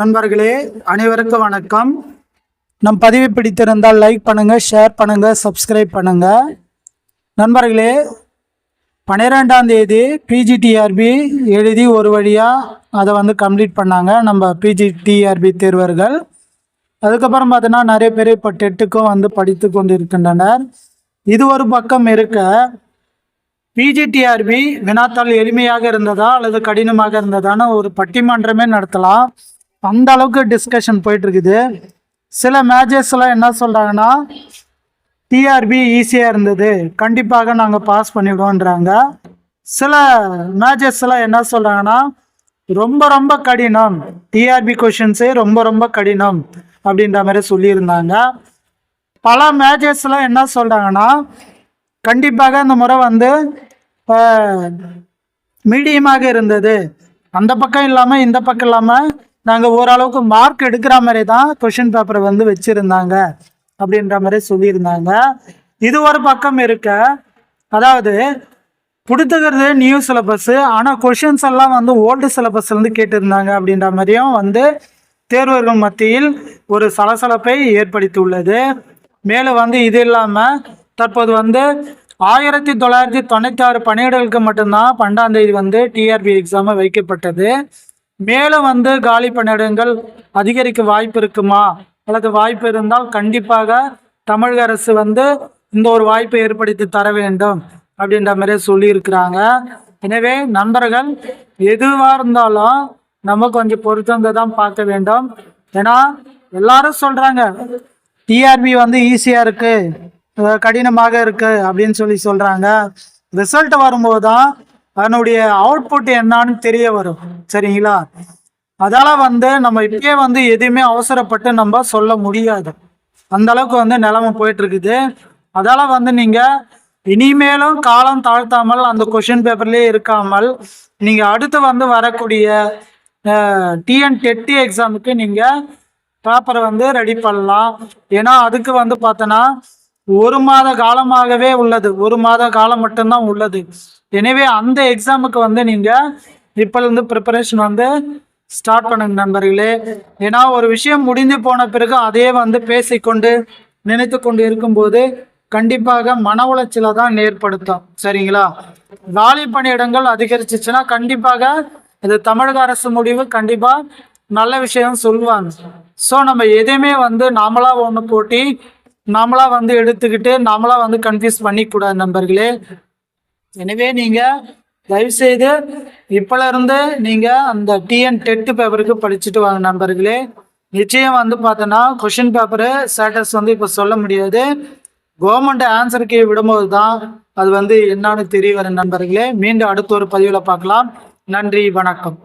நண்பர்களே அனைவருக்கும் வணக்கம். நம் பதிவு பிடித்திருந்தால் லைக் பண்ணுங்க ஷேர் பண்ணுங்க சப்ஸ்கிரைப் பண்ணுங்க. நண்பர்களே பன்னிரெண்டாம் தேதி பிஜிடிஆர்பி எழுதி ஒரு வழியாக அதை வந்து கம்ப்ளீட் பண்ணாங்க நம்ம பிஜிடிஆர்பி தேர்வர்கள். அதுக்கப்புறம் பார்த்தோன்னா நிறைய பேர் இப்போ டெட்டுக்கும் வந்து படித்து கொண்டு இருக்கின்றனர் இது ஒரு பக்கம் இருக்க பிஜிடிஆர்பி வினாத்தாள் எளிமையாக இருந்ததா அல்லது கடினமாக இருந்ததான்னு ஒரு பட்டிமன்றமே நடத்தலாம். அந்த அளவுக்கு டிஸ்கஷன் போயிட்டு இருக்குது சில மேட்சஸ்லாம் என்ன சொல்கிறாங்கன்னா டிஆர்பி ஈஸியாக இருந்தது. கண்டிப்பாக நாங்கள் பாஸ் பண்ணிவிடுவோன்றாங்க சில மேட்சஸ்லாம் என்ன சொல்கிறாங்கன்னா ரொம்ப ரொம்ப கடினம். டிஆர்பி கொஷின்ஸே ரொம்ப ரொம்ப கடினம் அப்படின்ற மாதிரி சொல்லியிருந்தாங்க. பல மேட்சஸ்லாம் என்ன சொல்கிறாங்கன்னா கண்டிப்பாக இந்த முறை வந்து மீடியமாக இருந்தது. அந்த பக்கம் இல்லாமல் இந்த பக்கம் இல்லாமல் நாங்கள் ஓரளவுக்கு மார்க் எடுக்கிற மாதிரி தான் கொஷின் பேப்பரை வந்து வச்சுருந்தாங்க அப்படின்ற மாதிரி சொல்லியிருந்தாங்க. இது ஒரு பக்கம் இருக்க அதாவது கொடுத்துக்கிறது நியூ சிலபஸ்ஸு ஆனால் கொஷின்ஸ் எல்லாம் வந்து ஓல்டு சிலபஸ்லேருந்து கேட்டிருந்தாங்க அப்படின்ற மாதிரியும் வந்து தேர்வர்கள் மத்தியில் ஒரு சலசலப்பை ஏற்படுத்தியுள்ளது. மேலும் வந்து இது இல்லாமல் தற்போது வந்து ஆயிரத்தி தொள்ளாயிரத்தி தொண்ணூற்றி ஆறு பணியிடங்களுக்கு மட்டும்தான் பன்னெண்டாம் தேதி வந்து டிஆர்பி எக்ஸாமை வைக்கப்பட்டது. மேலும் வந்து காலி பணியிடங்கள் அதிகரிக்க வாய்ப்பு இருக்குமா? அல்லது வாய்ப்பு இருந்தால் கண்டிப்பாக தமிழக அரசு வந்து இந்த ஒரு வாய்ப்பை ஏற்படுத்தி தர வேண்டும் அப்படின்ற மாதிரி சொல்லியிருக்கிறாங்க. எனவே நண்பர்கள் எதுவாக இருந்தாலும் நம்ம கொஞ்சம் பொறுத்திருந்து தான் பார்க்க வேண்டும். ஏன்னா எல்லாரும் சொல்கிறாங்க டிஆர்பி வந்து ஈஸியாக இருக்குது கடினமாக இருக்குது அப்படின்னு சொல்லி சொல்கிறாங்க ரிசல்ட் வரும்போது தான் அதனுடைய அவுட்புட் என்னான்னு தெரிய வரும். சரிங்களா? அதால வந்து நம்ம இப்பயே வந்து எதுவுமே அவசரப்பட்டு நம்ம சொல்ல முடியாது. அந்த அளவுக்கு வந்து நிலைமை போயிட்டு இருக்குது அதால வந்து நீங்க இனிமேலும் காலம் தாழ்த்தாமல் அந்த கொஷின் பேப்பர்லேயே இருக்காமல் நீங்க அடுத்து வந்து வரக்கூடிய டிஎன் டெட்டி எக்ஸாமுக்கு நீங்க பேப்பரை வந்து ரெடி பண்ணலாம். ஏன்னா அதுக்கு வந்து பார்த்தோன்னா ஒரு மாத காலமாகவே உள்ளது. ஒரு மாத காலம் மட்டும்தான் உள்ளது. எனவே அந்த எக்ஸாமுக்கு வந்து நீங்கள் இப்போலேருந்து ப்ரிப்பரேஷன் வந்து ஸ்டார்ட் பண்ணுங்க நண்பர்களே. ஏன்னா ஒரு விஷயம் முடிந்து போன பிறகு அதே வந்து பேசிக்கொண்டு நினைத்து கொண்டு இருக்கும்போது கண்டிப்பாக மன உளைச்சலை தான் ஏற்படுத்தும். சரிங்களா? காலி பணியிடங்கள் அதிகரிச்சிச்சுன்னா கண்டிப்பாக இது தமிழக அரசு முடிவு கண்டிப்பாக நல்ல விஷயம் சொல்லுவாங்க ஸோ நம்ம எதையுமே வந்து நாமளா ஒன்று போட்டி நாமளா வந்து எடுத்துக்கிட்டு நாமளா வந்து கன்ஃபியூஸ் பண்ணிக்கூடாது நண்பர்களே. எனவே நீங்கள் தயவுசெய்து இப்போல இருந்து நீங்கள் அந்த டிஎன் டெட்டு பேப்பருக்கு படிச்சுட்டு வாங்க நண்பர்களே. நிச்சயம் வந்து பார்த்தோன்னா கொஷின் பேப்பரு ஸ்டேட்டஸ் வந்து இப்போ சொல்ல முடியாது. கவர்மெண்ட் ஆன்சருக்கு விடும்போது தான் அது வந்து என்னன்னு தெரிய வரும் நண்பர்களே. மீண்டும் அடுத்த ஒரு பதிவில் பார்க்கலாம். நன்றி வணக்கம்.